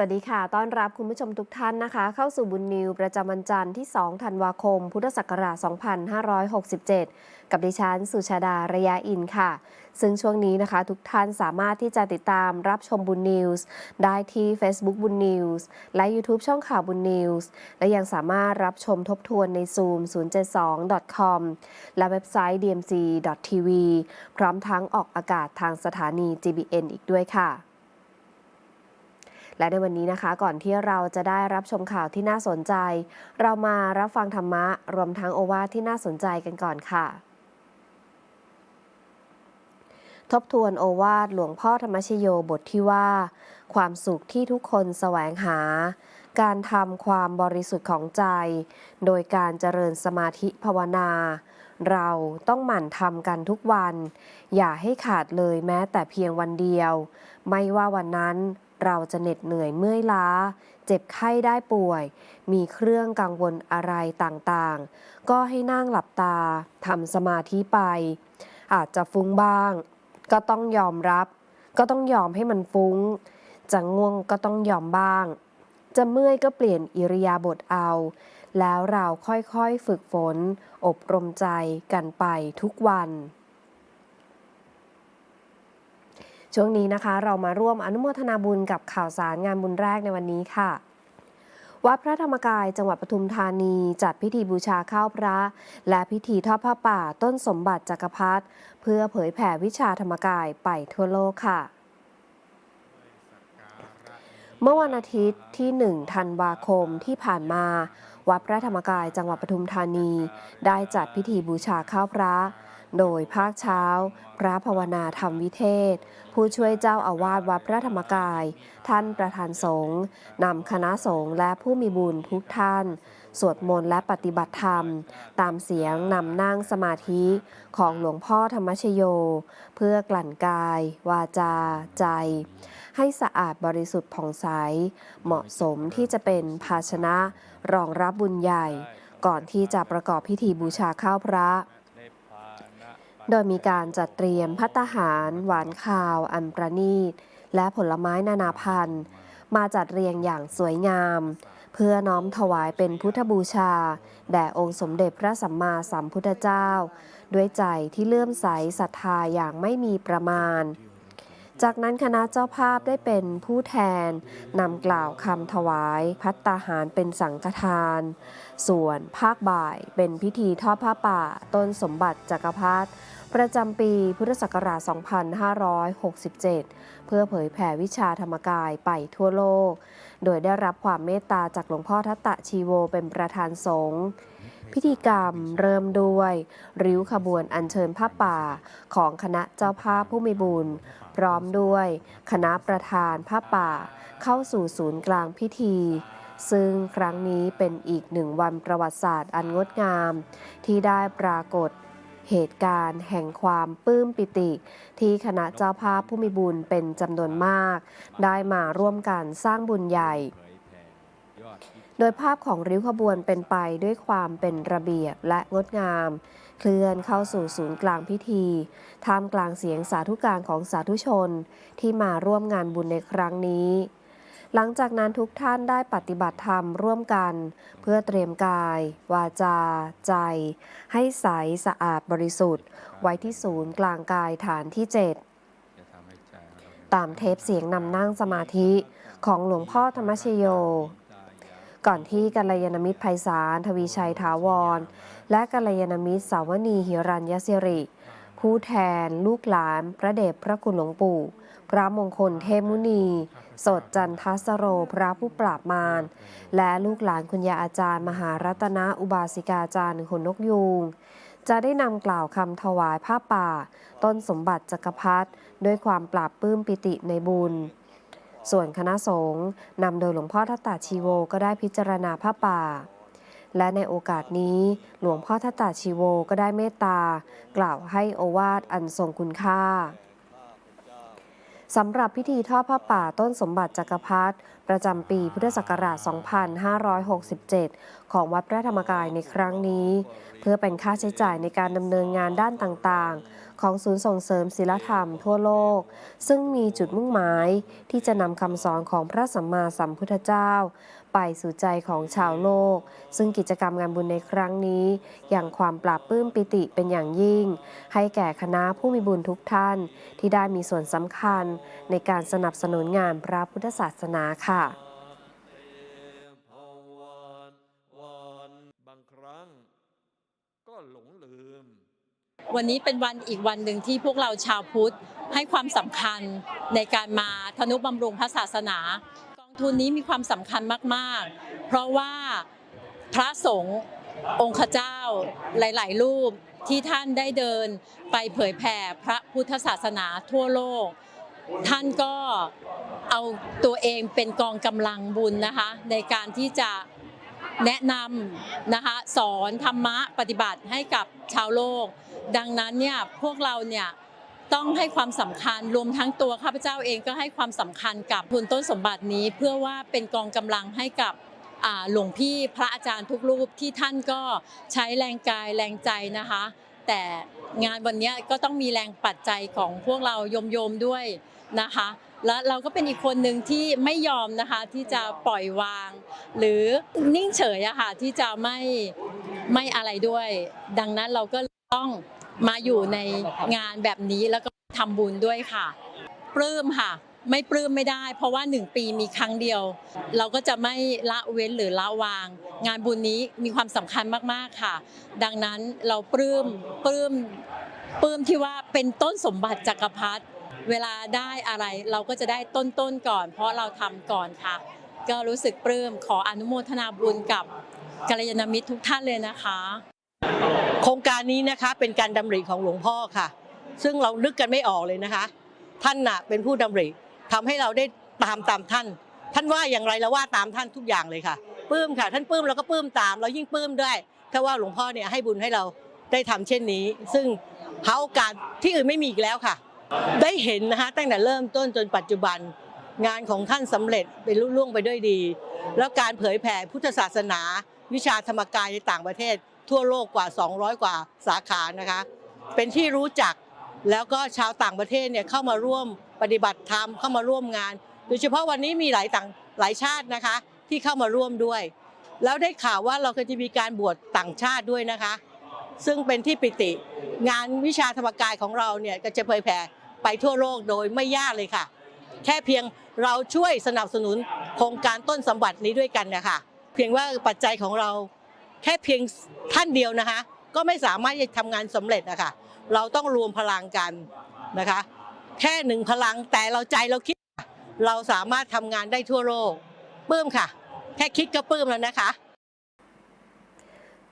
วัสดีค่ะ ต้อนรับคุณผู้ชมทุกท่านนะคะ เข้าสู่บุญนิวประจำวันจันทร์ที่ 2 ธันวาคม พุทธศักราช 2567 กับดิฉัน สุชาดา ระยะอินค่ะ ซึ่งช่วงนี้นะคะทุกท่านสามารถที่จะติดตามรับชมบุญนิวส์ได้ที่ Facebook บุญนิวส์และ YouTube ช่องข่าวบุญนิวส์และยังสามารถรับชมทบทวนใน Zoom 072.com และเว็บไซต์ dmc.tv พร้อมทั้งออกอากาศทางสถานี GBN อีกด้วยค่ะ และในวันนี้นะคะ ก่อนที่เราจะได้รับชมข่าวที่น่าสนใจ เรามารับฟังธรรมะ รวมทั้งโอวาทที่น่าสนใจกันก่อนค่ะ ทบทวนโอวาทหลวงพ่อธรรมชโยบทที่ว่า ความสุขที่ทุกคนแสวงหา การทำความบริสุทธิ์ของใจ โดยการเจริญสมาธิภาวนาเราต้องหมั่นทำกันทุกวัน อย่าให้ขาดเลยแม้แต่เพียงวันเดียว ไม่ว่าวันนั้น เราจะเหน็ดเหนื่อยเมื่อยล้า เจ็บไข้ได้ป่วย มีเครื่องกังวลอะไรต่างๆ ก็ให้นั่งหลับตาทำสมาธิไป อาจจะฟุ้งบ้าง ก็ต้องยอมรับ ก็ต้องยอมให้มันฟุ้ง จะง่วงก็ต้องยอมบ้าง จะเมื่อยก็เปลี่ยนอิริยาบถเอา แล้วเราค่อยๆฝึกฝน อบรมใจกันไปทุกวัน ช่วงนี้นะคะเรามาร่วมอนุโมทนาบุญกับข่าวสารงานบุญแรกในวันนี้ค่ะวัดพระธรรมกายจังหวัดปทุมธานี จัดพิธีบูชาข้าวพระ และพิธีทอดผ้าป่าต้นสมบัติจักรพรรดิเพื่อเผยแผ่วิชาธรรมกายไปทั่วโลกค่ะ เมื่อวันอาทิตย์ที่ 1 ธันวาคมที่ผ่านมา วัดพระธรรมกายจังหวัดปทุมธานี ได้จัดพิธีบูชาข้าวพระ โดยภาคเช้า พระภาวนาธรรมวิเทศ ผู้ช่วยเจ้าอาวาสวัดพระธรรมกาย ท่านประธานสงฆ์นำคณะสงฆ์และผู้มีบุญทุกท่าน สวดมนต์และปฏิบัติธรรม ตามเสียงนำนั่งสมาธิของหลวงพ่อธรรมชโย เพื่อกลั่นกาย วาจา ใจ ให้สะอาดบริสุทธิ์ผ่องใส เหมาะสมที่จะเป็นภาชนะรองรับบุญใหญ่ ก่อนที่จะประกอบพิธีบูชาข้าวพระ โดยมีการจัดเตรียมพัตตาหาร หวานข้าว อันประณีต และผลไม้นานาพันธุ์ มาจัดเรียงอย่างสวยงาม เพื่อน้อมถวายเป็นพุทธบูชา แด่องค์สมเด็จพระสัมมาสัมพุทธเจ้า ด้วยใจที่เลื่อมใสศรัทธาอย่างไม่มีประมาณ จากนั้นคณะเจ้าภาพได้เป็นผู้แทนนำกล่าวคำถวายพัตตาหารเป็นสังฆทาน ส่วนภาคบ่ายเป็นพิธีทอดผ้าป่า ต้นสมบัติจักรพรรดิประจำปีพุทธศักราช 2567 เพื่อเผยแผ่วิชาธรรมกายไปทั่วโลก โดยได้รับความเมตตาจากหลวงพ่อทัตตะชีโวเป็นประธานสงฆ์พิธีกรรมเริ่มด้วย ริ้วขบวนอัญเชิญผ้าป่าของคณะเจ้าภาพผู้มีบุญ ร้อมด้วย คณะประธานผ้าป่า เข้าสู่ศูนย์กลางพิธี ซึ่งครั้งนี้เป็นอีกหนึ่งวันประวัติศาสตร์อันงดงาม ที่ได้ปรากฏเหตุการณ์แห่งความปลื้มปิติ ที่คณะเจ้าภาพผู้มีบุญเป็นจำนวนมาก ได้มาร่วมกันสร้างบุญใหญ่ โดยภาพของริ้วขบวนเป็นไปด้วยความเป็นระเบียบและงดงาม เคลื่อนเข้าสู่ศูนย์กลางพิธีท่ามกลางเสียงสาธุการของสาธุชนที่มาร่วมงานบุญในครั้งนี้ หลังจากนั้นทุกท่านได้ปฏิบัติธรรมร่วมกัน เพื่อเตรียมกาย วาจา ใจ ให้ใสสะอาดบริสุทธิ์ ไว้ที่ศูนย์กลางกายฐานที่ 7 ตามเทปเสียงนำนั่งสมาธิของหลวงพ่อธรรมชโย ก่อนที่กัลยาณมิตรไพศาลทวีชัยถาวร และกัลยาณมิตรสาวนีหิรัญยสิริ ผู้แทน ลูกหลาน พระเดชพระคุณหลวงปู่ พระมงคลเทมุนี สดจันทสโรพระผู้ปราบมาร และลูกหลานคุณยาอาจารย์ มหารัตนอุบาสิกาจารย์ขนนกยูงจะได้นำกล่าวคำถวายผ้าป่า ต้นสมบัติจักรพรรดิด้วยความปราบปลื้มปิติในบุญ ส่วนคณะสงฆ์นำโดยหลวงพ่อทัตตาชีโวก็ได้พิจารณาผ้าป่า และในโอกาสนี้ หลวงพ่อทัตตาชีโวก็ได้เมตตา กล่าวให้โอวาทอันทรงคุณค่าสำหรับพิธีทอดผ้าป่าต้นสมบัติจักรพรรดิประจำปีพุทธศักราช 2567 ของวัดพระธรรมกายในครั้งนี้ เพื่อเป็นค่าใช้จ่ายในการดำเนินงานด้านต่างๆ ของศูนย์ส่งเสริมศิลธรรมทั่วโลก ซึ่งมีจุดมุ่งหมายที่จะนำคำสอนของพระสัมมาสัมพุทธเจ้า ไปสู่ใจของชาวโลก ซึ่งกิจกรรมงานบุญในครั้งนี้ อย่างความปราบปลื้มปิติเป็นอย่างยิ่ง ให้แก่คณะผู้มีบุญทุกท่าน ที่ได้มีส่วนสำคัญ ในการสนับสนุนงานพระพุทธศาสนาค่ะ วันนี้เป็นวันอีกวันหนึ่งที่พวกเราชาวพุทธให้ความสำคัญในการมาทนุบำรุงพระศาสนา กองทุนนี้มีความสำคัญมากๆ เพราะว่าพระสงฆ์องค์เจ้าหลาย ๆ รูปที่ท่านได้เดินไปเผยแผ่พระพุทธศาสนาทั่วโลก ท่านก็เอาตัวเองเป็นกองกำลังบุญนะคะ ในการที่จะ แนะนำนะคะสอนธรรมะปฏิบัติให้กับชาวโลก ดังนั้นเนี่ยพวกเราเนี่ยต้องให้ความสำคัญรวมทั้งตัวข้าพเจ้าเองก็ให้ความสำคัญกับทุนต้นสมบัตินี้ เพื่อว่าเป็นกองกำลังให้กับหลวงพี่พระอาจารย์ทุกรูปที่ท่านก็ใช้แรงกายแรงใจนะคะ แต่งานวันนี้ก็ต้องมีแรงปัจจัยของพวกเราโยมๆด้วยนะคะ แล้วเราก็เป็นอีกคนหนึ่งที่ไม่ยอมนะคะที่จะปล่อยวาง หรือนิ่งเฉยอะค่ะที่จะไม่ไม่อะไรด้วย ดังนั้นเราก็ต้องมาอยู่ในงานแบบนี้แล้วก็ทำบุญด้วยค่ะ ปลื้มค่ะ ไม่ปลื้มไม่ได้ เพราะว่าหนึ่งปีมีครั้งเดียว เราก็จะไม่ละเว้นหรือละวาง งานบุญนี้มีความสำคัญมากๆค่ะ ดังนั้นเราปลื้มปลื้มปลื้มที่ว่าเป็นต้นสมบัติจักรพรรดิ เวลาได้อะไรเราก็จะได้ต้นๆก่อน เพราะเราทำก่อนค่ะ ก็รู้สึกปลื้มขออนุโมทนาบุญกับกัลยาณมิตรทุกท่านเลยนะคะ โครงการนี้นะคะเป็นการดำริของหลวงพ่อค่ะ ซึ่งเรานึกกันไม่ออกเลยนะคะ ท่านน่ะเป็นผู้ดำริทำให้เราได้ตามตามท่าน ท่านว่าอย่างไรเราว่าตามท่านทุกอย่างเลยค่ะปลื้มค่ะ ท่านปลื้มเราก็ปลื้มตาม เรายิ่งปลื้มด้วยถ้าว่าหลวงพ่อเนี่ยให้บุญให้เราได้ทำเช่นนี้ ซึ่งหาโอกาสที่อื่นไม่มีอีกแล้วค่ะ ได้เห็นนะคะตั้งแต่เริ่มต้นจนปัจจุบันงานของท่านสำเร็จเป็นรุ่ล่วงไปด้วยดี แล้วการเผยแผ่พุทธศาสนา วิชาธรรมกายในต่างประเทศ ทั่วโลกกว่า 200 กว่าสาขานะคะ เป็นที่รู้จักแล้วก็ชาวต่างประเทศเนี่ยเข้ามาร่วมปฏิบัติธรรมเข้ามาร่วมงาน โดยเฉพาะวันนี้มีหลายต่างหลายชาตินะคะ ที่เข้ามาร่วมด้วย แล้วได้ข่าวว่าเราก็จะมีการบวชต่างชาติด้วยนะคะ ซึ่งเป็นที่ปิติ งานวิชาธรรมกายของเราเนี่ยก็จะเผยแผ่ ไปทั่วโลกโดยไม่ยากเลยค่ะ แค่เพียงเราช่วยสนับสนุนโครงการต้นสมบัตินี้ด้วยกันนะคะเพียงว่าปัจจัยของเราแค่เพียงท่านเดียวนะคะ ก็ไม่สามารถจะทำงานสำเร็จนะคะเราต้องรวมพลังกันนะคะ แค่หนึ่งพลังแต่เราใจเราคิด เราสามารถทำงานได้ทั่วโลกปลื้มค่ะ แค่คิดก็ปลื้มแล้วนะคะ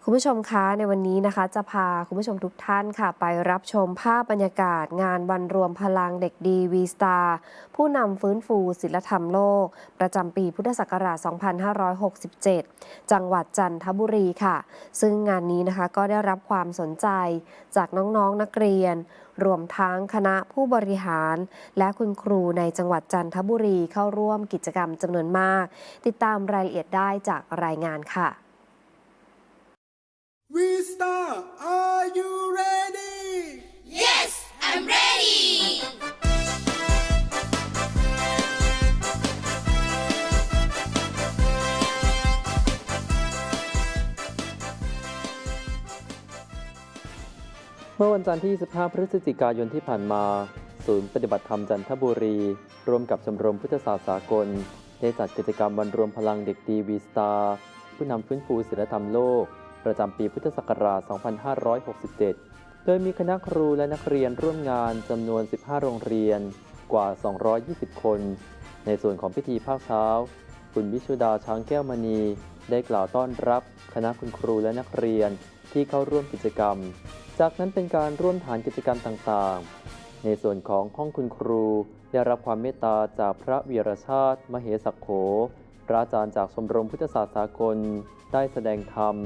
คุณผู้ชมคะในวันนี้นะคะ จะพาคุณผู้ชมทุกท่านค่ะ ไปรับชมภาพบรรยากาศ งานวันรวมพลังเด็กดีวีสตาร์ผู้นำฟื้นฟูศิลธรรมโลก ประจำปีพุทธศักราช 2567 จังหวัดจันทบุรีค่ะ ซึ่งงานนี้นะคะก็ได้รับความสนใจจากน้องๆนนักเรียน รวมทั้งคณะผู้บริหาร และคุณครูในจังหวัดจันทบุรีเข้าร่วมกิจกรรมจำนวนมาก ติดตามรายละเอียดได้จากรายงานค่ะ We Star, are you ready? Yes, I'm ready. เมื่อวันจันทร์ที่25พฤศจิกายนที่ผ่านมา ศูนย์ปฏิบัติธรรมจันทบุรี ร่วมกับชมรมพุทธศาสตร์สากล ได้จัดกิจกรรมวันรวมพลังเด็กดีวีสตาร์ผู้นำฟื้นฟูศิลธรรมโลก ประจำปีพุทธศักราช 2567 โดยมีคณะครูและนักเรียนร่วมงานจำนวน 15 โรงเรียนกว่า 220 คน ในส่วนของพิธีภาคเช้า คุณวิชุดาช้างแก้วมณี ได้กล่าวต้อนรับคณะคุณครูและนักเรียนที่เข้าร่วมกิจกรรม จากนั้นเป็นการร่วมฐานกิจกรรมต่างๆ ในส่วนของห้องคุณครูได้รับความเมตตาจากพระวีรชาติ มเหสักโข พระอาจารย์จากชมรมพุทธศาสตร์สากล ได้แสดงธรรม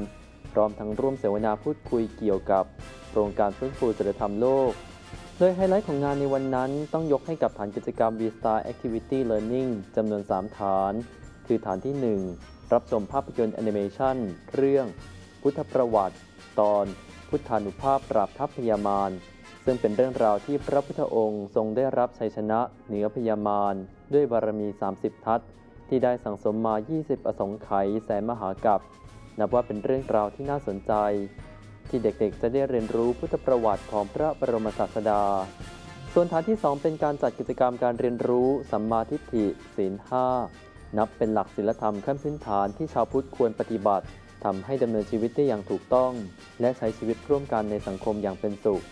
พร้อมทั้งร่วมเสวนาพูดคุยเกี่ยวกับโครงการฟื้นฟูศิลธรรมโลก โดยไฮไลท์ของงานในวันนั้นต้องยกให้กับฐานกิจกรรม V-Star Activity Learning จำนวน 3 ฐาน คือฐานที่ 1 รับชมภาพยนตร์แอนิเมชันเรื่อง พุทธประวัติ ตอน พุทธานุภาพปราบทัพพยามารซึ่งเป็นเรื่องราวที่พระพุทธองค์ทรงได้รับชัยชนะเหนือพยามาร ด้วยบารมี 30 ทัศที่ได้สั่งสมมา 20 อสงไขยแสนมหากัป นับว่าเป็นเรื่องราวที่น่าสนใจ ที่เด็กๆจะได้เรียนรู้พุทธประวัติของพระบรมศาสดา ส่วนฐานที่ 2 เป็นการจัดกิจกรรมการเรียนรู้ สัมมาทิฏฐิศีลห้านับเป็นหลักศีลธรรมขั้นพื้นฐานที่ชาวพุทธควรปฏิบัติทำให้ดำเนินชีวิตได้อย่างถูกต้อง และใช้ชีวิตร่วมกันในสังคมอย่างเป็นสุข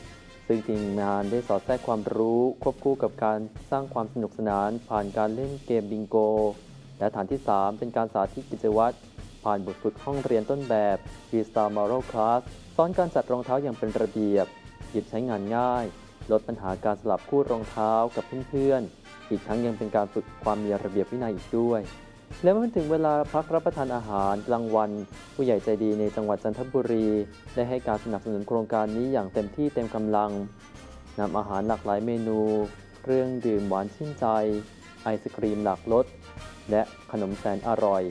ซึ่งทีมงานได้สอดแทรกความรู้ควบคู่กับการสร้างความสนุกสนาน ผ่านการเล่นเกมบิงโก และฐานที่ 3 เป็นการสาธิตกิจวัตร ผ่านบทฝึกห้องเรียนต้นแบบ V-Star Moral Class สอนการจัดรองเท้าอย่างเป็นระเบียบ หยิบใช้งานง่าย ลดปัญหาการสลับคู่รองเท้ากับเพื่อนๆ อีกทั้งยังเป็นการฝึกความมีระเบียบวินัยอีกด้วย และเมื่อถึงเวลาพักรับประทานอาหารกลางวัน ผู้ใหญ่ใจดีในจังหวัดจันทบุรี ได้ให้การสนับสนุนโครงการนี้อย่างเต็มที่เต็มกำลังนำอาหารหลากหลายเมนู เครื่องดื่มหวานชื่นใจ ไอศครีมหลากรสและขนมแสนอร่อย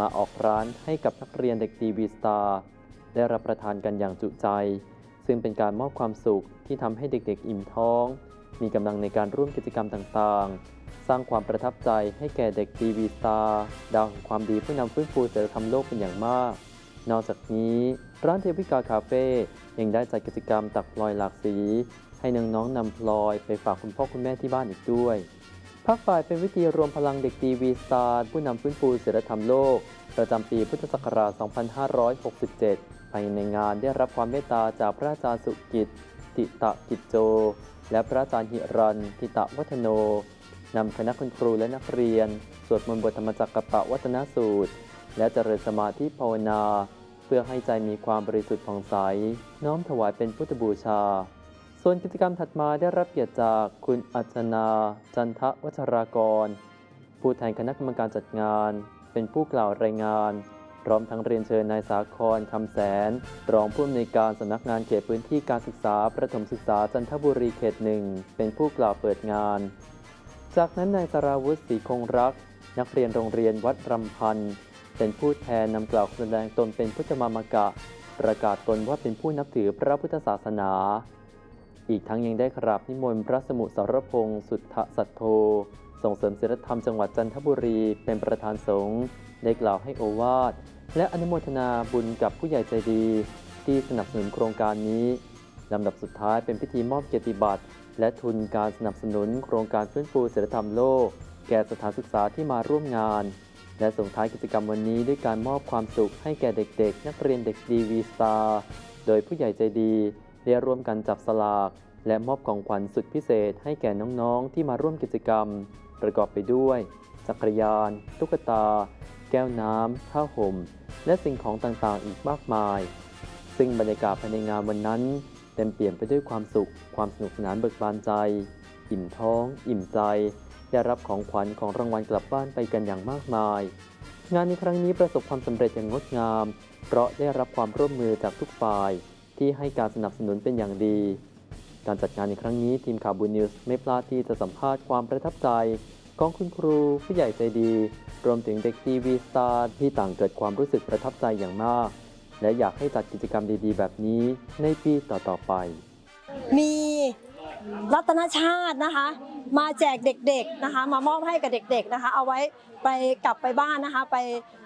มาออกร้านให้กับนักเรียนเด็กดีวีสตาร์ได้รับประทานกันอย่างจุใจ ซึ่งเป็นการมอบความสุขที่ทำให้เด็กๆอิ่มท้อง มีกำลังในการร่วมกิจกรรมต่างๆ สร้างความประทับใจให้แก่เด็กดีวีสตาร์ดาวแห่งความดีผู้นำฟื้นฟูศิลธรรมโลกเป็นอย่างมาก นอกจากนี้ร้านเทวิกาคาเฟ่ยังได้จัดกิจกรรมตักพลอยหลากสี ให้น้องๆนำพลอยไปฝากคุณพ่อคุณแม่ที่บ้านอีกด้วย ภาคบ่ายเป็นวิธีรวมพลังเด็กดีวีสตาร์ผู้นำฟื้นฟูศิลธรรมโลก ประจำปีพุทธศักราช 2567 ภายในงานได้รับความเมตตาจากพระอาจารย์สุกิตติตะกิจโจ และพระอาจารย์หิรันทิตะวัฒโนนำคณะคุณครูและนักเรียน สวดมนต์บทธรรมจักรกับปะวัฒนสูตร และเจริญสมาธิภาวนา เพื่อให้ใจมีความบริสุทธิ์ผ่องใส น้อมถวายเป็นพุทธบูชา ส่วนกิจกรรมถัดมาได้รับเกียรติจากคุณอัจนา จันทวัชรากร ผู้แทนคณะกรรมการจัดงาน เป็นผู้กล่าวรายงาน พร้อมทั้งเรียนเชิญนายสาครคำแสน รองผู้อำนวยการสำนักงานเขตพื้นที่การศึกษา ประถมศึกษาจันทบุรีเขตหนึ่งเป็นผู้กล่าวเปิดงาน จากนั้นนายสราวุฒิศรีคงรัก นักเรียนโรงเรียนวัดรำพันธ์เป็นผู้แทนนำกล่าวแสดงตนเป็นพุทธมามกะ ประกาศตนว่าเป็นผู้นับถือพระพุทธศาสนา อีกทั้งยังได้กราบนิมนต์พระสมุสรพงศ์สุทธสัทโธส่งเสริมศิลธรรมจังหวัดจันทบุรีเป็นประธานสงฆ์ได้กล่าวให้โอวาท และอนุโมทนาบุญกับผู้ใหญ่ใจดี ที่สนับสนุนโครงการนี้ลำดับสุดท้ายเป็นพิธีมอบเกียรติบัตรและทุนการสนับสนุนโครงการฟื้นฟูศิลธรรมโลก แก่สถานศึกษาที่มาร่วมงาน และส่งท้ายกิจกรรมวันนี้ด้วยการมอบความสุขให้แก่เด็กๆ นักเรียนเด็กดีวีสตาร์โดยผู้ใหญ่ใจดี ได้ร่วมกันจับสลาก และมอบของขวัญสุดพิเศษให้แก่น้องๆ ที่มาร่วมกิจกรรม ประกอบไปด้วย จักรยาน ตุ๊กตา แก้วน้ำผ้าห่ม และสิ่งของต่างๆ อีกมากมาย ซึ่งบรรยากาศภายในงานวันนั้นเต็มเปี่ยมไปด้วยความสุข ความสนุกสนานเบิกบานใจ อิ่มท้อง อิ่มใจ ได้รับของขวัญของรางวัลกลับบ้านไปกันอย่างมากมาย งานในครั้งนี้ประสบความสำเร็จอย่างงดงาม เพราะได้รับความร่วมมือจากทุกฝ่าย ที่ให้การสนับสนุนเป็นอย่างดี การจัดงานในครั้งนี้ทีมข่าวบูนิวส์ไม่พลาดที่จะสัมภาษณ์ความประทับใจ ของคุณครู ผู้ใหญ่ใจดี รวมถึงเด็กทีวีสตาร์ที่ต่างเกิดความรู้สึกประทับใจอย่างมาก และอยากให้จัดกิจกรรมดีๆ แบบนี้ในปีต่อๆไป มีรัตนชาตินะคะ มาแจกเด็กๆนะคะ มามอบให้กับเด็กๆนะคะ เอาไว้ไปกลับไปบ้านนะคะ ไป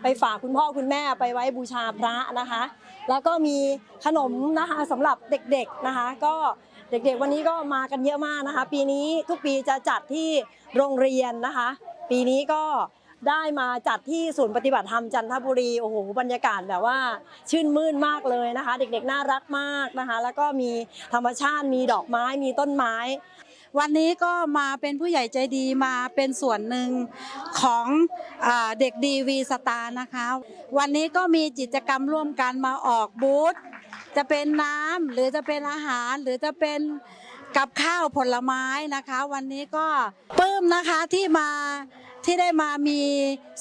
ไปฝากคุณพ่อคุณแม่ไปไว้บูชาพระนะคะ แล้วก็มีขนมนะคะสำหรับเด็กๆนะคะ ก็เด็กๆวันนี้ก็มากันเยอะมากนะคะ ปีนี้ทุกปีจะจัดที่โรงเรียนนะคะ ปีนี้ก็ได้มาจัดที่ศูนย์ปฏิบัติธรรมจันทบุรีโอ้โหบรรยากาศแบบว่าชื่นมื่นมากเลยนะคะ เด็กๆน่ารักมากนะคะ แล้วก็มีธรรมชาติมีดอกไม้มีต้นไม้ วันนี้ก็มาเป็นผู้ใหญ่ใจดีมาเป็นส่วนหนึ่งของอเด็กดีวีสตาร์นะคะ วันนี้ก็มีกิจกรรมร่วมกันมาออกบูธจะเป็นน้ำหรือจะเป็นอาหารหรือจะเป็นกับข้าวผลไม้นะคะ วันนี้ก็ปลื้มนะคะที่มาที่ได้มามี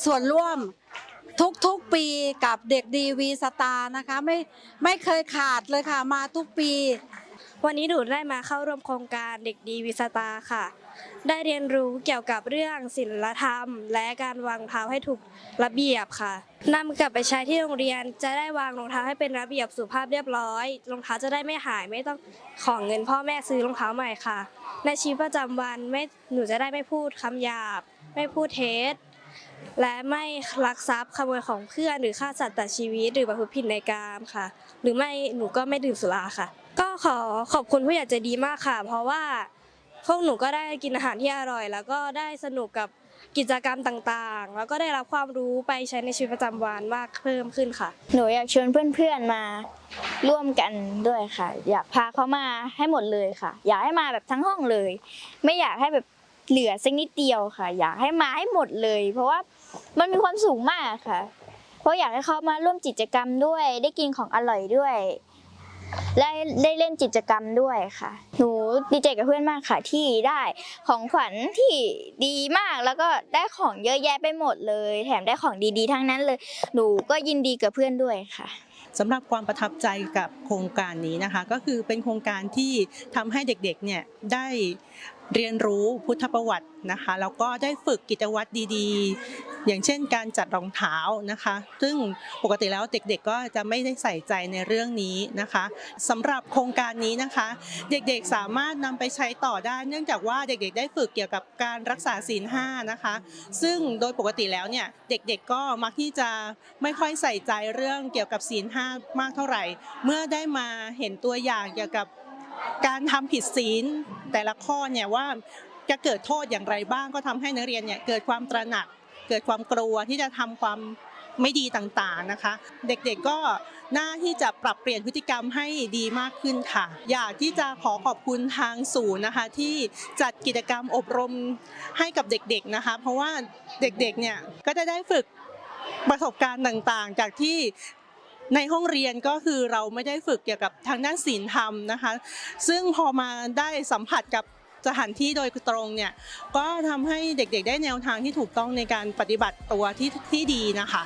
ส่วนร่วมทุกๆปีกับเด็กดีวีสตาร์นะคะไม่ไม่เคยขาดเลยค่ะมาทุกปี วันนี้หนูได้มาเข้าร่วมโครงการเด็กดีวิสตาค่ะ ได้เรียนรู้เกี่ยวกับเรื่องศิลธรรม และการวางเท้าให้ถูกระเบียบค่ะนำกลับไปใช้ที่โรงเรียนจะได้วางรองเท้าให้เป็นระเบียบสุภาพเรียบร้อยรองเท้าจะได้ไม่หายไม่ต้องของเงินพ่อแม่ซื้อรองเท้าใหม่ค่ะ ในชีวิตประจำวันไม่หนูจะได้ไม่พูดคำหยาบ ไม่พูดเท็จและไม่ลักทรัพย์ขโมยของเพื่อนหรือฆ่าสัตว์ตัดชีวิตหรือประพฤติผิดในกามค่ะ หรือไม่หนูก็ไม่ดื่มสุราค่ะ ก็ขอขอบคุณผู้ใหญ่ใจดีมากค่ะ เพราะว่าพวกหนูก็ได้กินอาหารที่อร่อย แล้วก็ได้สนุกกับกิจกรรมต่างๆ แล้วก็ได้รับความรู้ไปใช้ในชีวิตประจำวันมากเพิ่มขึ้นค่ะ หนูอยากชวนเพื่อนๆมาร่วมกันด้วยค่ะ อยากพาเขามาให้หมดเลยค่ะ อยากให้มาแบบทั้งห้องเลย ไม่อยากให้แบบเหลือสักนิดเดียวค่ะ อยากให้มาให้หมดเลย เพราะว่ามันมีความสูงมากค่ะ เพราะอยากให้เขามาร่วมกิจกรรมด้วย ได้กินของอร่อยด้วย และได้เล่นกิจกรรมด้วยค่ะ หนูดีใจกับเพื่อนมากค่ะ ที่ได้ของขวัญที่ดีมากแล้วก็ได้ของเยอะแยะไปหมดเลย แถมได้ของดีๆ ทั้งนั้นเลย หนูก็ยินดีกับเพื่อนด้วยค่ะสำหรับความประทับใจกับโครงการนี้นะคะ ก็คือเป็นโครงการที่ทำให้เด็กๆเนี่ยได้ เรียนรู้พุทธประวัตินะคะแล้วก็ได้ฝึกกิจวัตรดีๆ อย่างเช่นการจัดรองเท้านะคะ ซึ่งปกติแล้วเด็กๆก็จะไม่ได้ใส่ใจในเรื่องนี้นะคะสำหรับโครงการนี้นะคะ เด็กๆสามารถนำไปใช้ต่อได้ เนื่องจากว่าเด็กๆ ได้ฝึกเกี่ยวกับการรักษาศีลห้านะคะ ซึ่งโดยปกติแล้วเนี่ยเด็กๆก็มักที่จะไม่ค่อยใส่ใจเรื่องเกี่ยวกับศีลห้ามากเท่าไหร่ เมื่อได้มาเห็นตัวอย่างเกี่ยวกับ การทำผิดศีลแต่ละข้อเนี่ยว่าจะเกิดโทษอย่างไรบ้างก็ทำให้นักเรียนเนี่ยเกิดความตระหนัก เกิดความกลัวที่จะทำความไม่ดีต่างๆนะคะ เด็กๆก็น่าที่จะปรับเปลี่ยนพฤติกรรมให้ดีมากขึ้นค่ะ อยากที่จะขอขอบคุณทางศูนย์นะคะ ที่จัดกิจกรรมอบรมให้กับเด็กๆนะคะ เพราะว่าเด็กๆเนี่ยก็จะได้ฝึกประสบการณ์ต่างๆ จากที่ ในห้องเรียนก็คือเราไม่ได้ฝึกเกี่ยวกับทางด้านศีลธรรมนะคะ ซึ่งพอมาได้สัมผัสกับสถานที่โดยตรงเนี่ยก็ทำให้เด็กๆ ได้แนวทางที่ถูกต้องในการปฏิบัติตัวที่ที่ดีนะคะ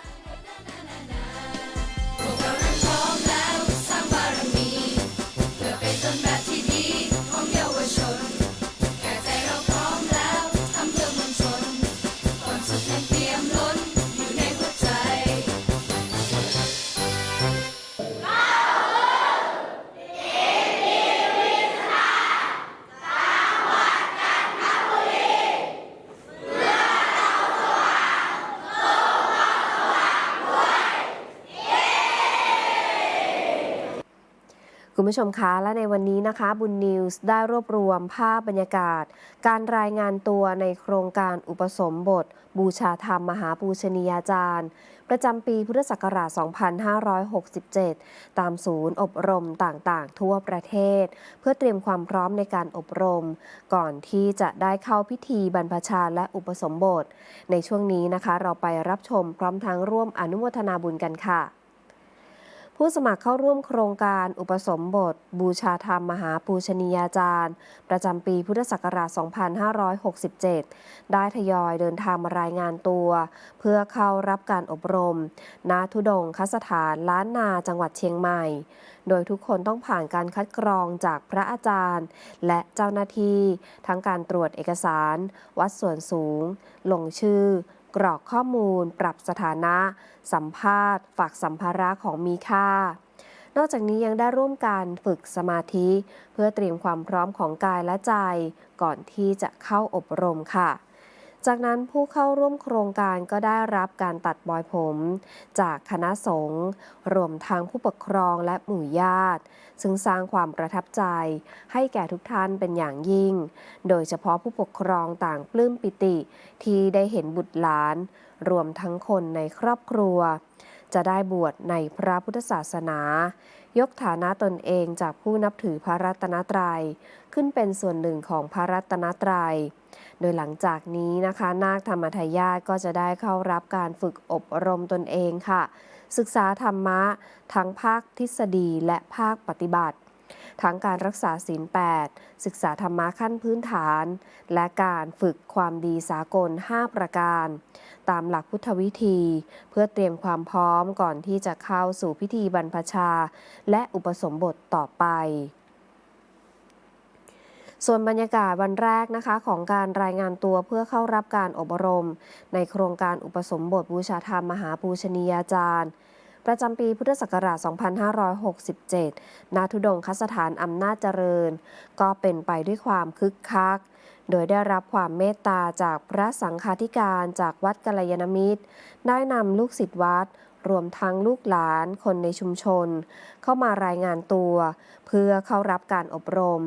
คุณผู้ชมคะ และในวันนี้นะคะ บุญนิวส์ได้รวบรวมภาพบรรยากาศ การรายงานตัวในโครงการอุปสมบท บูชาธรรมมหาปูชนียาจารย์ ประจำปีพุทธศักราช 2567 ตามศูนย์อบรมต่างๆ ทั่วประเทศ เพื่อเตรียมความพร้อมในการอบรม ก่อนที่จะได้เข้าพิธีบรรพชาและอุปสมบท ในช่วงนี้นะคะ เราไปรับชมพร้อมทั้งร่วมอนุโมทนาบุญกันค่ะ ผู้สมัครเข้าร่วมโครงการอุปสมบท บูชาธรรมมหาปูชนียาจารย์ ประจำปีพุทธศักราช 2567 ได้ทยอยเดินทางมารายงานตัว เพื่อเข้ารับการอบรมณทุดงคสถานล้านนาจังหวัดเชียงใหม่ โดยทุกคนต้องผ่านการคัดกรองจากพระอาจารย์ และเจ้าหน้าที่ ทั้งการตรวจเอกสาร วัดส่วนสูง ลงชื่อ กรอกข้อมูล ปรับสถานะ สัมภาษณ์ ฝากสัมภาระของมีค่า นอกจากนี้ยังได้ร่วมการฝึกสมาธิ เพื่อเตรียมความพร้อมของกายและใจ ก่อนที่จะเข้าอบรมค่ะ จากนั้นผู้เข้าร่วมโครงการก็ได้รับการตัดบอยผม จากคณะสงฆ์รวมทั้งผู้ปกครองและหมู่ญาติ ซึ่งสร้างความประทับใจ ให้แก่ทุกท่านเป็นอย่างยิ่ง โดยเฉพาะผู้ปกครองต่างปลื้มปิติที่ได้เห็นบุตรหลาน รวมทั้งคนในครอบครัว จะได้บวชในพระพุทธศาสนา ยกฐานะตนเองจากผู้นับถือพระรัตนตรัย ขึ้นเป็นส่วนหนึ่งของพระรัตนตรัย โดยหลังจากนี้นะคะ นาคธรรมทายาทก็จะได้เข้ารับการฝึกอบรมตนเองค่ะ ศึกษาธรรมะทั้งภาคทฤษฎีและภาคปฏิบัติ ทั้งการรักษาศีล8ศึกษาธรรมะขั้นพื้นฐาน และการฝึกความดีสากล 5 ประการ ตามหลักพุทธวิธี เพื่อเตรียมความพร้อมก่อนที่จะเข้าสู่พิธีบรรพชา และอุปสมบทต่อไปส่วนบรรยากาศวันแรกนะคะของการรายงานตัวเพื่อเข้ารับการอบรม ในโครงการอุปสมบทบูชาธรรมมหาปูชนียาจารย์ ประจำปีพุทธศักราช 2567 ณ ทุดงคสถานอำนาจเจริญ ก็เป็นไปด้วยความคึกคัก โดยได้รับความเมตตาจากพระสังฆาธิการจากวัดกัลยาณมิตร ได้นำลูกศิษย์วัดรวมทั้งลูกหลานคนในชุมชน เข้ามารายงานตัว เพื่อเข้ารับการอบรม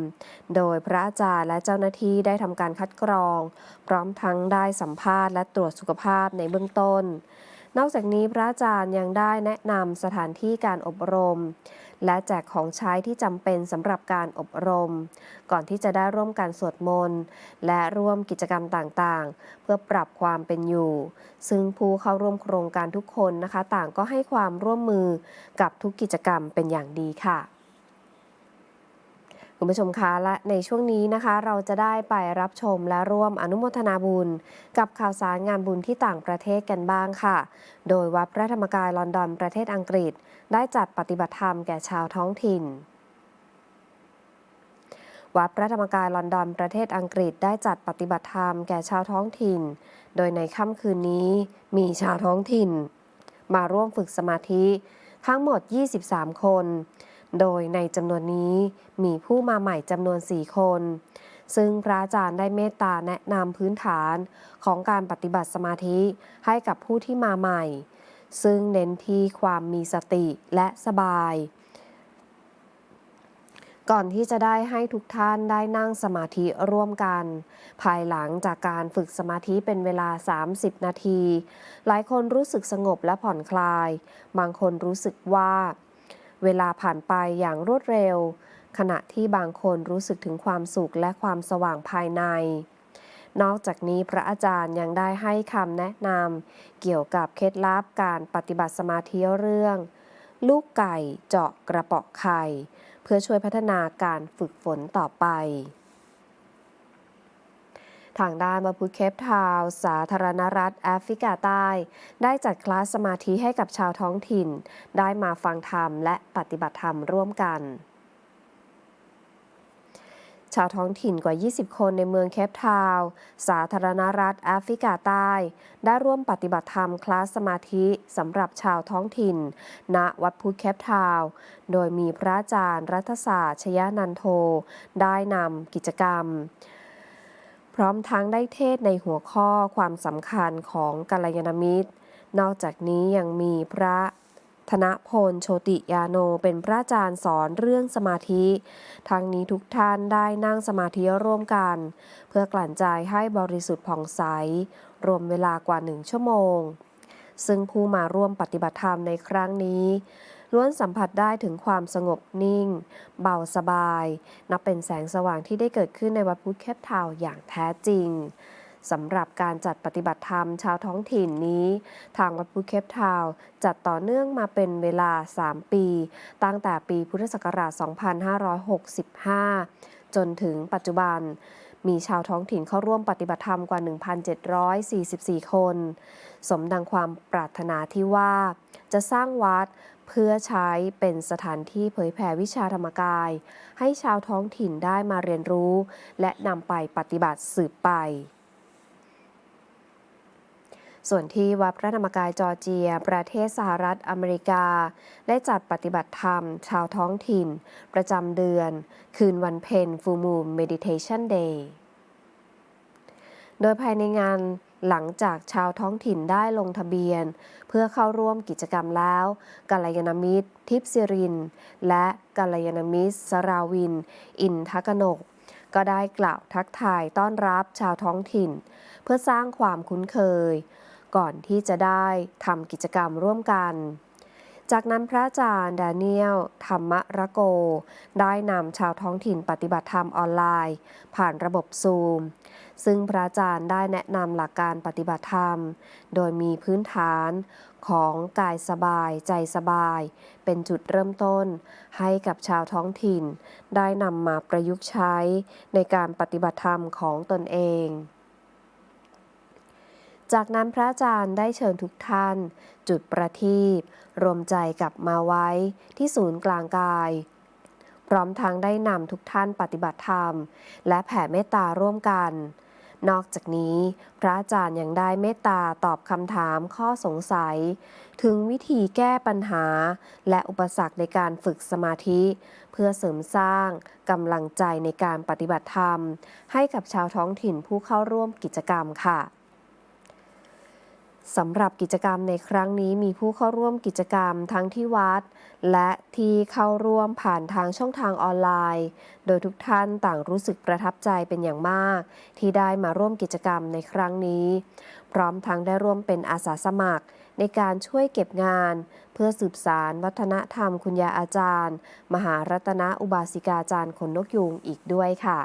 โดยพระอาจารย์และเจ้าหน้าที่ได้ทำการคัดกรอง พร้อมทั้งได้สัมภาษณ์และตรวจสุขภาพในเบื้องต้น นอกจากนี้พระอาจารย์ยังได้แนะนำสถานที่การอบรม และแจกของใช้ที่จำเป็นสำหรับการอบรม ก่อนที่จะได้ร่วมการสวดมนต์และร่วมกิจกรรมต่างๆ เพื่อปรับความเป็นอยู่ ซึ่งผู้เข้าร่วมโครงการทุกคนนะคะ ต่างก็ให้ความร่วมมือกับทุกกิจกรรมเป็นอย่างดีค่ะ คุณผู้ชมคะและในช่วงนี้นะคะ เราจะได้ไปรับชมและร่วมอนุโมทนาบุญ กับข่าวสารงานบุญที่ต่างประเทศกันบ้างค่ะ โดยวัดพระธรรมกายลอนดอนประเทศอังกฤษ ได้จัดปฏิบัติธรรมแก่ชาวท้องถิ่นวัดพระธรรมกายลอนดอนประเทศอังกฤษได้จัดปฏิบัติธรรมแก่ชาวท้องถิ่น โดยในค่ำคืนนี้มีชาวท้องถิ่น มาร่วมฝึกสมาธิทั้งหมด 23 คน โดยในจำนวนนี้มีผู้มาใหม่จำนวน 4 คน ซึ่งพระอาจารย์ได้เมตตาแนะนำพื้นฐานของการปฏิบัติสมาธิให้กับผู้ที่มาใหม่ ซึ่งเน้นที่ความมีสติและสบาย ก่อนที่จะได้ให้ทุกท่านได้นั่งสมาธิร่วมกัน ภายหลังจากการฝึกสมาธิเป็นเวลา 30 นาที หลายคนรู้สึกสงบและผ่อนคลาย บางคนรู้สึกว่า เวลาผ่านไปอย่างรวดเร็ว ขณะที่บางคนรู้สึกถึงความสุขและความสว่างภายใน นอกจากนี้พระอาจารย์ยังได้ให้คำแนะนำเกี่ยวกับเคล็ดลับการปฏิบัติสมาธิเรื่อง ลูกไก่เจาะกระเปาะไข่ เพื่อช่วยพัฒนาการฝึกฝนต่อไป ทางด้านบัพุทเคปทาว์สาธารณรัฐแอฟริกาใต้ ได้จัดคลาสสมาธิให้กับชาวท้องถิ่น ได้มาฟังธรรมและปฏิบัติธรรมร่วมกันชาวท้องถิ่นกว่า 20 คนในเมืองเคปทาว์สาธารณรัฐแอฟริกาใต้ ได้ร่วมปฏิบัติธรรมคลาสสมาธิสำหรับชาวท้องถิ่น ณ วัดพุทธเคปทาว์โดยมีพระอาจารย์รัฐศาสตร์ชยนันโท ได้นำกิจกรรม ร้อมทั้งได้เทศในหัวข้อความสำคัญของกัลยาณมิตร นอกจากนี้ยังมีพระธนพลโชติยาโนเป็นพระอาจารย์สอนเรื่องสมาธิ ทั้งนี้ทุกท่านได้นั่งสมาธิร่วมกัน เพื่อกลั่นใจให้บริสุทธิ์ผ่องใส รวมเวลากว่าหนึ่งชั่วโมง ซึ่งผู้มาร่วมปฏิบัติธรรมในครั้งนี้ ล้วนสัมผัสได้ถึงความสงบนิ่ง เบาสบาย นับเป็นแสงสว่างที่ได้เกิดขึ้นในวัดพุทธแคปทาวน์อย่างแท้จริงสำหรับการจัดปฏิบัติธรรมชาวท้องถิ่นนี้ ทางวัดพุทธเคปทาวน์จัดต่อเนื่องมาเป็นเวลา 3 ปี ตั้งแต่ปีพุทธศักราช 2565 จนถึงปัจจุบัน มีชาวท้องถิ่นเข้าร่วมปฏิบัติธรรมกว่า 1,744 คน สมดังความปรารถนาที่ว่า จะสร้างวัด เพื่อใช้เป็นสถานที่เผยแผ่วิชาธรรมกาย ให้ชาวท้องถิ่นได้มาเรียนรู้ และนำไปปฏิบัติสืบไปส่วนที่วัดพระธรรมกายจอร์เจีย ประเทศสหรัฐอเมริกา ได้จัดปฏิบัติธรรม ชาวท้องถิ่น ประจำเดือน คืนวันเพ็ญฟูมูลเมดิเทชันเดย์ โดยภายในงาน หลังจากชาวท้องถิ่นได้ลงทะเบียน เพื่อเข้าร่วมกิจกรรมแล้วกัลยาณมิตร ทิพย์สิริน และกัลยาณมิตร สราวิน อินทกนก ก็ได้กล่าวทักทายต้อนรับชาวท้องถิ่น เพื่อสร้างความคุ้นเคย ก่อนที่จะได้ทำกิจกรรมร่วมกันจากนั้นพระอาจารย์แดเนียล ธรรมระโก ได้นำชาวท้องถิ่นปฏิบัติธรรมออนไลน์ ผ่านระบบซูม ซึ่งพระอาจารย์ได้แนะนำหลักการปฏิบัติธรรม โดยมีพื้นฐานของกายสบายใจสบาย เป็นจุดเริ่มต้น ให้กับชาวท้องถิ่น ได้นำมาประยุกต์ใช้ในการปฏิบัติธรรมของตนเองจากนั้นพระอาจารย์ได้เชิญทุกท่าน จุดประทีปรวมใจกับมาไว้ที่ศูนย์กลางกาย พร้อมทั้งได้นำทุกท่านปฏิบัติธรรม และแผ่เมตตาร่วมกัน นอกจากนี้ พระอาจารย์ยังได้เมตตาตอบคำถามข้อสงสัย ถึงวิธีแก้ปัญหา และอุปสรรคในการฝึกสมาธิ เพื่อเสริมสร้างกำลังใจในการปฏิบัติธรรม ให้กับชาวท้องถิ่นผู้เข้าร่วมกิจกรรมค่ะ สำหรับกิจกรรมในครั้งนี้มีผู้เข้าร่วมกิจกรรมทั้งที่วัด และที่เข้าร่วมผ่านทางช่องทางออนไลน์ โดยทุกท่านต่างรู้สึกประทับใจเป็นอย่างมาก ที่ได้มาร่วมกิจกรรมในครั้งนี้ พร้อมทั้งได้ร่วมเป็นอาสาสมัคร ในการช่วยเก็บงาน เพื่อสืบสารวัฒนธรรมคุณยาอาจารย์ มหารัตนอุบาสิกาจารย์ขนนกยูงอีกด้วยค่ะ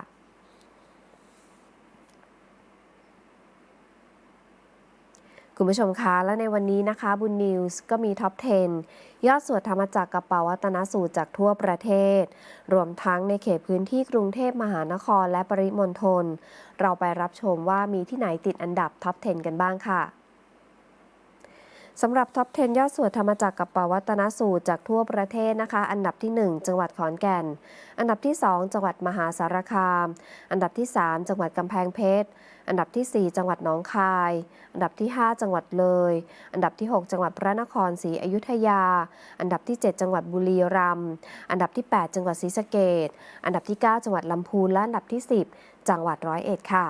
คุณผู้ชมคะและในวันนี้นะคะบุญนิวส์ก็มีท็อป 10 ยอดสวดธรรมจักรกระเปาวัตนสูตรจากทั่วประเทศ รวมทั้งในเขตพื้นที่กรุงเทพมหานครและปริมณฑลเราไปรับชมว่ามีที่ไหนติดอันดับท็อป 10 กันบ้างค่ะ สำหรับท็อป 10 ยอดสวดธรรมจักรกับปวัตนสูตรจากทั่วประเทศนะคะ อันดับที่ 1 จังหวัดขอนแก่น อันดับที่ 2 จังหวัดมหาสารคาม อันดับที่ 3 จังหวัดกำแพงเพชร อันดับที่ 4 จังหวัดหนองคาย อันดับที่ 5 จังหวัดเลย อันดับที่ 6 จังหวัดพระนครศรีอยุธยา อันดับที่ 7 จังหวัดบุรีรัมย์ อันดับที่ 8 จังหวัดศรีสะเกษอันดับที่ 9 จังหวัดลำพูน และอันดับที่ 10 จังหวัดร้อยเอ็ดค่ะ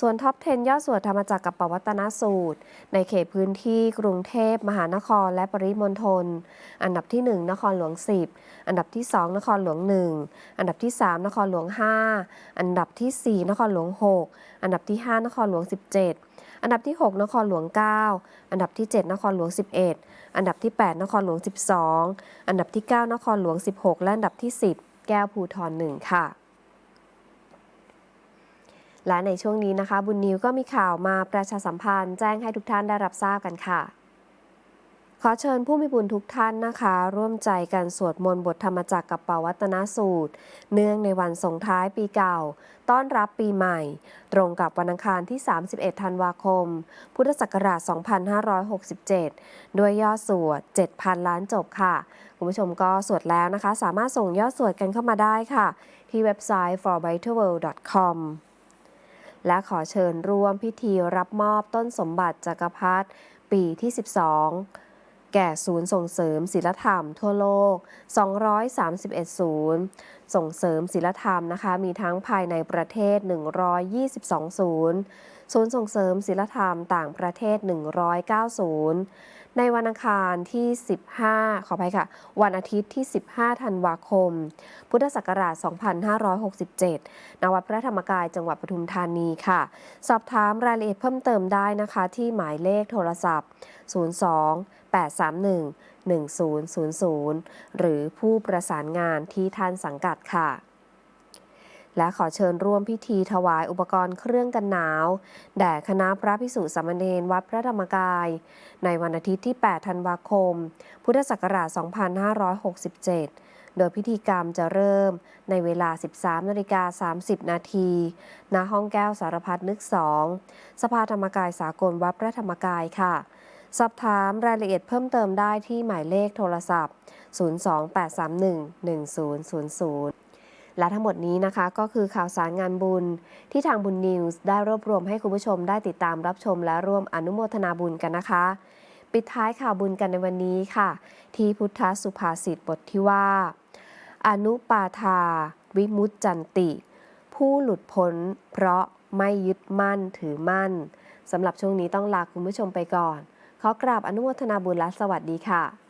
ส่วนท็อป 10ยอดสวดธรรมจักรกับปวัตนสูตร ในเขตพื้นที่กรุงเทพ มหานครและปริมณฑล อันดับที่ 1 นครหลวง 10 อันดับที่ 2 นครหลวง 1 อันดับที่ 3 นครหลวง 5 อันดับที่ 4 นครหลวง 6 อันดับที่ 5 นครหลวง 17 อันดับที่ 6 นครหลวง 9 อันดับที่ 7 นครหลวง 11 อันดับที่ 8 นครหลวง 12 อันดับที่ 9 นครหลวง 16 และอันดับที่ 10 แก้วภูทร1ค่ะ และในช่วงนี้นะคะ บุญนิวก็มีข่าวมาประชาสัมพันธ์ แจ้งให้ทุกท่านได้รับทราบกันค่ะ ขอเชิญผู้มีบุญทุกท่านนะคะ ร่วมใจกันสวดมนต์บทธรรมจักรกับปวัตนสูตร เนื่องในวันส่งท้ายปีเก่า ต้อนรับปีใหม่ ตรงกับวันอังคารที่ 31 ธันวาคม พุทธศักราช 2567 ด้วยยอดสวด 7,000 ล้านจบค่ะคุณผู้ชมก็สวดแล้วนะคะ สามารถส่งยอดสวดกันเข้ามาได้ค่ะ ที่เว็บไซต์ f o r b i t e r w o r l d c o m และขอเชิญร่วมพิธีรับมอบต้นสมบัติจักรพรรดิปีที่ 12 แก่ศูนย์ส่งเสริมศิลธรรมทั่วโลก 231 ศูนย์ ส่งเสริมศิลธรรมนะคะ มีทั้งภายในประเทศ 122 ศูนย์ ศูนย์ส่งเสริมศิลธรรมต่างประเทศ 109 ศูนย์ ในวันอังคารที่ 15 ขออภัยค่ะ วันอาทิตย์ที่ 15 ธันวาคม พุทธศักราช 2567 ณ วัดพระธรรมกายจังหวัดปทุมธานีค่ะ สอบถามรายละเอียดเพิ่มเติมได้นะคะ ที่หมายเลขโทรศัพท์ 02 831 1000 หรือผู้ประสานงานที่ท่านสังกัดค่ะ และขอเชิญร่วมพิธีถวายอุปกรณ์เครื่องกันหนาว แด่คณะพระพิสุสามเณรวัดพระธรรมกาย ในวันอาทิตย์ที่ 8 ธันวาคม พุทธศักราช 2567 โดยพิธีกรรมจะเริ่มในเวลา 13นาฬิกา30 นาที ณ ห้องแก้วสารพัดนึก2สภาธรรมกายสากลวัดพระธรรมกายค่ะ สอบถามรายละเอียดเพิ่มเติมได้ที่หมายเลขโทรศัพท์ 028311000 และทั้งหมดนี้นะคะก็คือข่าวสารงานบุญ ที่ทางบุญนิวส์ได้รวบรวมให้คุณผู้ชมได้ติดตามรับชมและร่วมอนุโมทนาบุญกันนะคะ ปิดท้ายข่าวบุญกันในวันนี้ค่ะ ที่พุทธสุภาษิตบทที่ว่า อนุปาทา วิมุตจันติ ผู้หลุดพ้น เพราะไม่ยึดมั่นถือมั่นสำหรับช่วงนี้ต้องลาคุณผู้ชมไปก่อน ขอกราบอนุโมทนาบุญและสวัสดีค่ะ